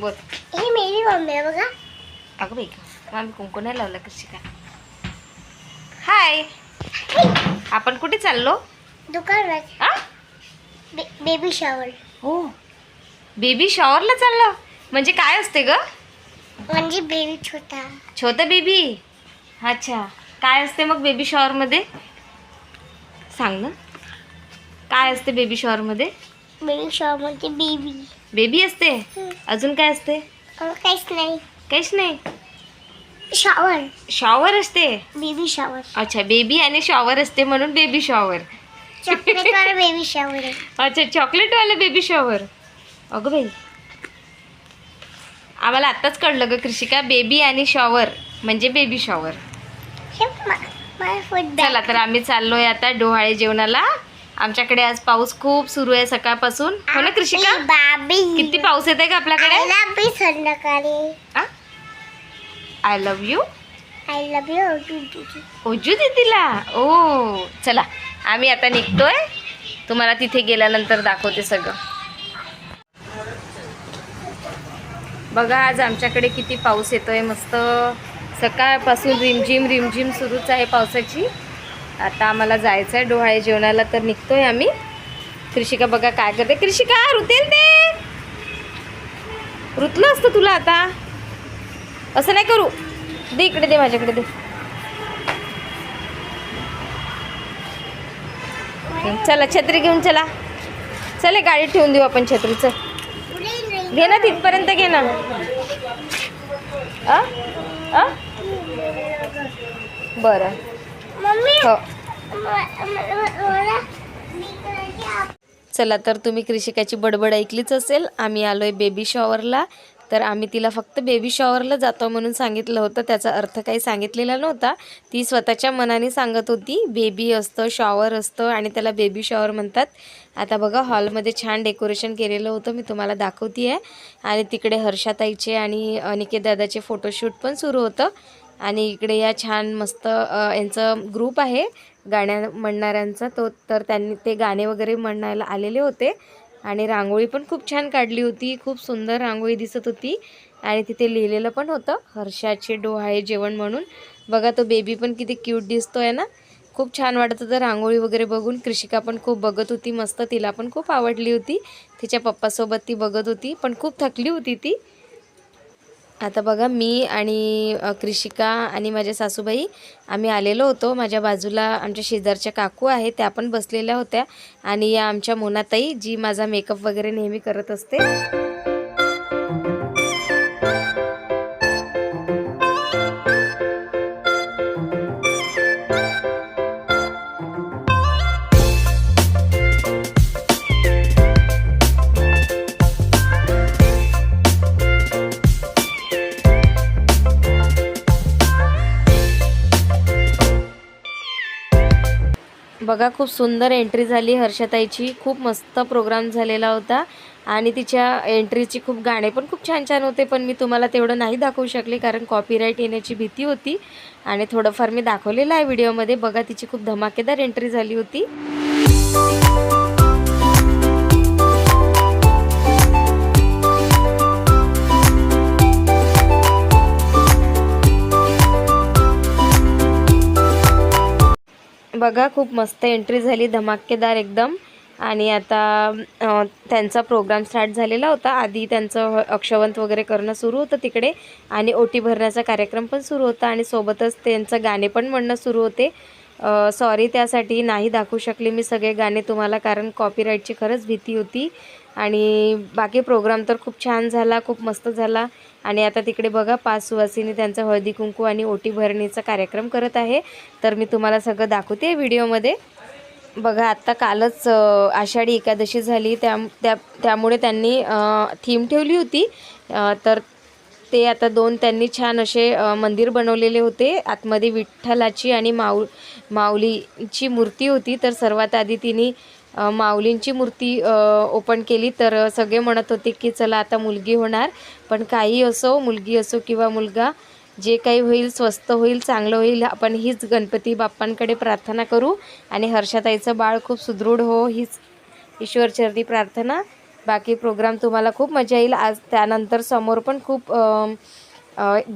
बोल ही मेरी मम्मी आहे बघा अगं बाई आम्ही कुंकू नाही लावलं कशी काय हाय आपण कुठे चाललो दुकानात आ बे, बेबी शॉवर हो बेबी शॉवरला चाललो. म्हणजे काय असते ग? म्हणजे बेबी छोटा. छोटा बेबी अच्छा. काय असते मग बेबी शॉवरमध्ये सांग ना. काय असते बेबी शॉवरमध्ये बेबी शॉवर म्हणजे बेबी बेबी असते? अजून काय असते? काहीच नाही. काहीच नाही? शॉवर शॉवर असते? बेबी शॉवर अच्छा बेबी आणि शॉवर असते म्हणून बेबी शॉवर चॉकलेटवाला बेबी शॉवर अच्छा चॉकलेटवालं बेबी शॉवर अगं बाई. आम्हाला आत्ताच कळलं ग कृषिका बेबी आणि शॉवर म्हणजे बेबी शॉवर चला तर आम्ही चाललोय आता डोहाळे जेवणाला. आमच्याकडे आज पाऊस खूप सुरू आहे सकाळपासून. हो ना कृषिका? बाबी. किती पाऊस येते का आपल्याकडे? आय लव्ह यू संध्याकाळी. I love you I love you ओजू तिला ओ चला आम्ही आता निघतोय. तुम्हाला तिथे गेल्यानंतर दाखवते सगळं. बघा आज आमच्याकडे किती पाऊस येतोय मस्त. सकाळपासून रिमझिम रिमझिम सुरूच आहे पावसाची. आता आम्हाला जायचं आहे डोहाळे जेवणाला तर निघतोय आम्ही. कृषिका बघा काय करते. कृषिका रुतेल ते. रुतलं असतं तुला आता. असं नाही करू. दे इकडे दे माझ्याकडे दे. चला छत्री घेऊन चला. चले गाडी ठेवून देऊ आपण छत्रीचं. घे ना तिथपर्यंत घे ना. बरं. हो. चला तर तुम्ही कृषिकाची बडबड ऐकलीच असेल. आम्ही आलोय बेबी शॉवरला तर आम्ही तिला फक्त बेबी शॉवरला जातो म्हणून सांगितलं होतं. त्याचा अर्थ काही सांगितलेला नव्हता. ती स्वतःच्या मनाने सांगत होती बेबी असतं शॉवर असतं आणि त्याला बेबी शॉवर म्हणतात. आता बघा हॉलमध्ये छान डेकोरेशन केलेलं होतं. मी तुम्हाला दाखवते आहे आणि तिकडे हर्षाताईचे आणि अनिकेत दादाचे फोटोशूट पण सुरू होतं. आणि इकडे या छान मस्त यांचं ग्रुप आहे गाण्या म्हणणाऱ्यांचा. तो तर त्यांनी ते गाणे वगैरे म्हणायला आलेले होते. आणि रांगोळी पण खूप छान काढली होती. खूप सुंदर रांगोळी दिसत होती. आणि तिथे लिहिलेलं पण होतं हर्षाचे डोहाळे जेवण म्हणून. बघा तो बेबी पण किती क्यूट दिसतोय ना. खूप छान वाटत होतं रांगोळी वगैरे बघून. कृषिका पण खूप बघत होती मस्त. तिला पण खूप आवडली होती. तिच्या पप्पासोबत ती बघत होती पण खूप थकली होती ती. आता बघा मी आणि कृषिका आणि माझ्या सासूबाई आम्ही आलेलो होतो. माझ्या बाजूला आमच्या शेजारच्या काकू आहे त्या पण बसलेल्या होत्या. आणि या आमच्या मोनाताई जी माझा मेकअप वगैरे नेहमी करत असते. बघा खूप सुंदर एंट्री झाली हर्षताईची. खूप मस्त प्रोग्राम झालेला होता. आणि तिच्या एंट्रीची खूप गाणे पण खूप छान छान होते पण मी तुम्हाला तेवढं नाही दाखवू शकले कारण कॉपीराईट येण्याची भीती होती. आणि थोडंफार मी दाखवलेलं आहे व्हिडिओमध्ये बघा तिची खूप धमाकेदार एंट्री झाली होती. बघा खूप मस्त एंट्री झाली धमाकेदार एकदम. आणि आता त्यांचा प्रोग्राम स्टार्ट झालेला होता. आधी त्यांचं अक्षवंत वगैरे करणं सुरू होतं तिकडे. आणि ओटी भरण्याचा कार्यक्रम पण सुरू होता. आणि सोबतच त्यांचं गाणे पण म्हणणं सुरू होते. सॉरी त्यासाठी नाही दाखवू शकले मी सगळे गाणे तुम्हाला कारण कॉपीराईटची खरंच भीती होती. आणि बाकी प्रोग्राम तर खूप छान झाला खूप मस्त झाला. आणि आता तिकडे बघा पाच सुवासिनी त्यांचा हळदी कुंकू आणि ओटी भरणीचा कार्यक्रम करत आहे. तर मी तुम्हाला सगळं दाखवते व्हिडिओमध्ये. बघा आत्ता कालच आषाढी एकादशी झाली. त्या त्या त्यामुळे त्यांनी थीम ठेवली होती. तर ते आता दोन त्यांनी छान असे मंदिर बनवलेले होते. आतमध्ये विठ्ठलाची आणि माऊ माऊलीची मूर्ती होती. तर सर्वात आधी तिने माऊलींची मूर्ती ओपन केली. तर सगळे म्हणत होते की चला आता मुलगी होणार. पण काही असो मुलगी असो किंवा मुलगा जे काही होईल स्वस्त होईल चांगलं होईल आपण हीच गणपती बाप्पांकडे प्रार्थना करू. आणि हर्षाताईचं बाळ खूप सुदृढ हो हीच ईश्वरचरणी प्रार्थना. बाकी प्रोग्राम तुम्हाला खूप मजा येईल. आज त्यानंतर समोर पण खूप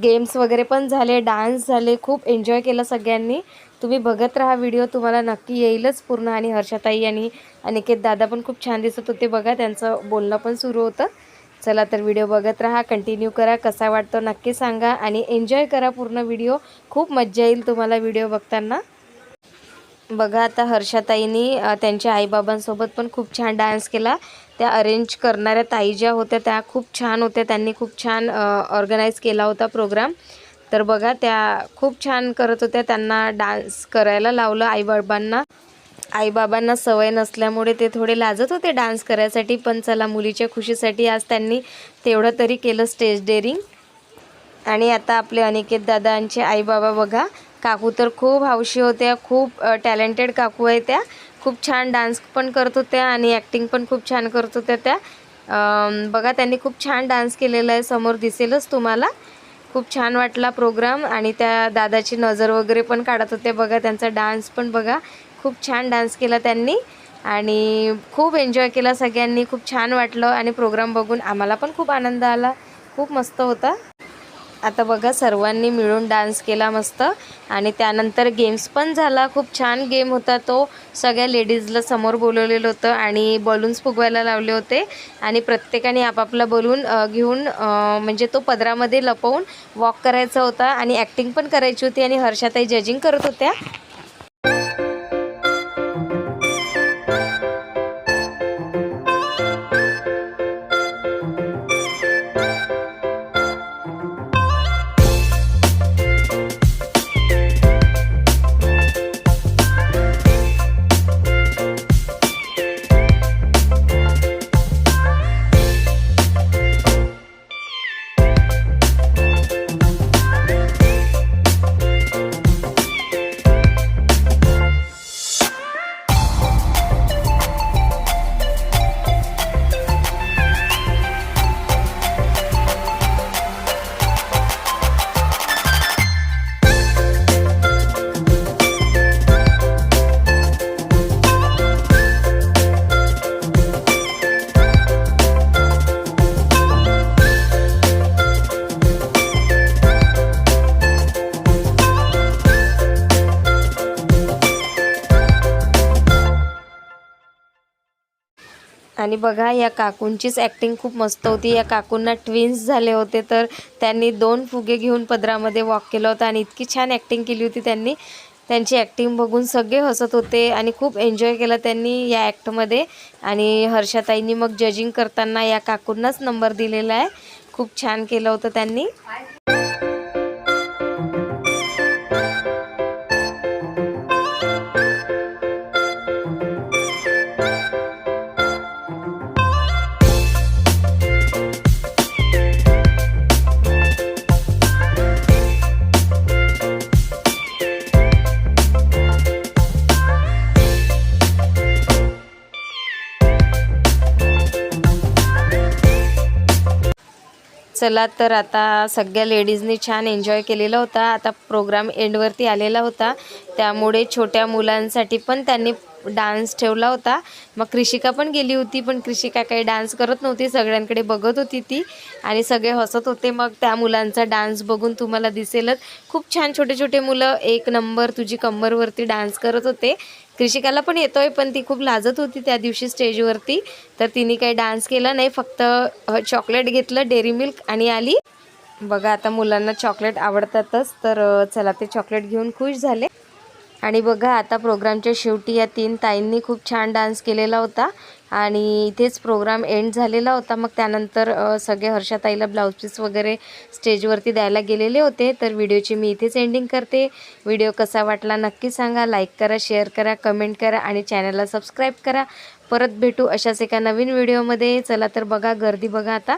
गेम्स वगैरे पण झाले डान्स झाले खूप एन्जॉय केलं सगळ्यांनी. तुम्ही बघत राहा व्हिडिओ तुम्हाला नक्की येईलच पूर्ण. आणि हर्षाताई आणि अनिकेत दादा पण खूप छान दिसत होते बघा त्यांचं बोलणं पण सुरू होतं. चला तर व्हिडिओ बघत राहा कंटिन्यू करा कसा वाटतो नक्की सांगा. आणि एन्जॉय करा पूर्ण व्हिडिओ खूप मज्जा येईल तुम्हाला व्हिडिओ बघताना. बघा आता हर्षाताईंनी त्यांच्या आईबाबांसोबत पण खूप छान डान्स केला. त्या अरेंज करणाऱ्या ताई ज्या होत्या त्या खूप छान होत्या. त्यांनी खूप छान ऑर्गनाईज केला होता प्रोग्राम तर बघा त्या खूप छान करत होत्या. त्यांना डान्स करायला लावलं आईबाबांना. आईबाबांना सवय नसल्यामुळे ते थोडे लाजत होते डान्स करायसाठी पण चला मुलीच्या खुशीसाठी आज त्यांनी तेवढं तरी केलं स्टेज डेअरिंग आणि आता आपले अनिकेत दादांचे आईबाबा बघा. काकू तर खूप हौशी होत्या खूप टॅलेंटेड काकू आहे त्या. खूप छान डान्स पण करत होत्या आणि ॲक्टिंग पण खूप छान करत होत्या त्या. बघा त्यांनी खूप छान डान्स केलेला आहे समोर दिसेलच तुम्हाला. खूप छान वाटला प्रोग्राम आणि त्या दादाची नजर वगैरे पण काढत होते. बघा त्यांचा डान्स पण बघा खूप छान डान्स केला त्यांनी आणि खूप एन्जॉय केला सगळ्यांनी. खूप छान वाटलं आणि प्रोग्राम बघून आम्हाला पण खूप आनंद आला. खूप मस्त होता. आता बघा सर्वांनी मिळून डान्स केला मस्त. आणि त्यानंतर गेम्स पण झाला. खूप छान गेम होता तो. सगळ्या लेडीजला समोर बोलवलेलं होतं आणि बलून्स फुगवायला लावले होते. आणि प्रत्येकाने आपापला बलून घेऊन म्हणजे तो पदरामध्ये लपवून वॉक करायचा होता. आणि ॲक्टिंग पण करायची होती आणि हर्षाताई जजिंग करत होत्या. आणि बघा या काकूंचीच ॲक्टिंग खूप मस्त होती. या काकूंना ट्विन्स झाले होते तर त्यांनी दोन फुगे घेऊन पदरामध्ये वॉक केलं होतं आणि इतकी छान ॲक्टिंग केली होती त्यांनी. त्यांची ॲक्टिंग बघून सगळे हसत होते आणि खूप एन्जॉय केला त्यांनी या ॲक्टमध्ये आणि हर्षाताईंनी मग जजिंग करताना या काकूंनाच नंबर दिलेला आहे. खूप छान केलं होतं त्यांनी. चला तर आता सगळ्या लेडीजनी छान एन्जॉय केलेला होता. आता प्रोग्राम एंडवरती आलेला होता. त्यामुळे छोट्या मुलांसाठी पण त्यांनी डान्स ठेवला होता. मग कृषिका पण गेली होती पण कृषिका काही डान्स करत नव्हती. सगळ्यांकडे बघत होती ती आणि सगळे हसत होते. मग त्या मुलांचा डान्स बघून तुम्हाला दिसेलच. खूप छान छोटे छोटे मुलं एक नंबर तुझी कंबरवरती डान्स करत होते. कृषिकाला पण येतोय पण ती खूप लाजत होती त्या दिवशी स्टेजवरती. तर तिने काही डान्स केला नाही फक्त चॉकलेट घेतलं डेअरी मिल्क आणि आली. बघा आता मुलांना चॉकलेट आवडतातच तर चला ते चॉकलेट घेऊन खुश झाले. आणि बघा आता प्रोग्रामच्या शेवटी या तीन ताईंनी खूप छान डान्स केलेला होता आणि इथेच प्रोग्राम एंड झालेला होता. मग त्यानंतर सगळे हर्षाताईला ब्लाऊज पीस वगैरे स्टेजवरती द्यायला गेलेले होते. तर व्हिडिओची मी इथेच एंडिंग करते. व्हिडिओ कसा वाटला नक्की सांगा. लाईक करा शेअर करा कमेंट करा आणि चॅनलला सबस्क्राईब करा. परत भेटू अशाच एका नवीन व्हिडिओमध्ये. चला तर बघा गर्दी बघा आता.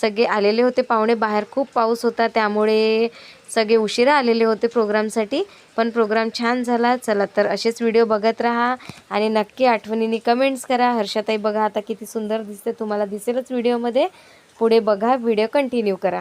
सगळे आलेले होते पाहुणे. बाहेर खूप पाऊस होता त्यामुळे सगळे उशिरा आलेले होते प्रोग्रामसाठी पण प्रोग्राम छान झाला. चला तर असेच व्हिडिओ बघत राहा आणि नक्की आठवणीने कमेंट्स करा. हर्षाताई बघा आता किती सुंदर दिसते. तुम्हाला दिसेलच व्हिडिओमध्ये. पुढे बघा व्हिडिओ कंटिन्यू करा.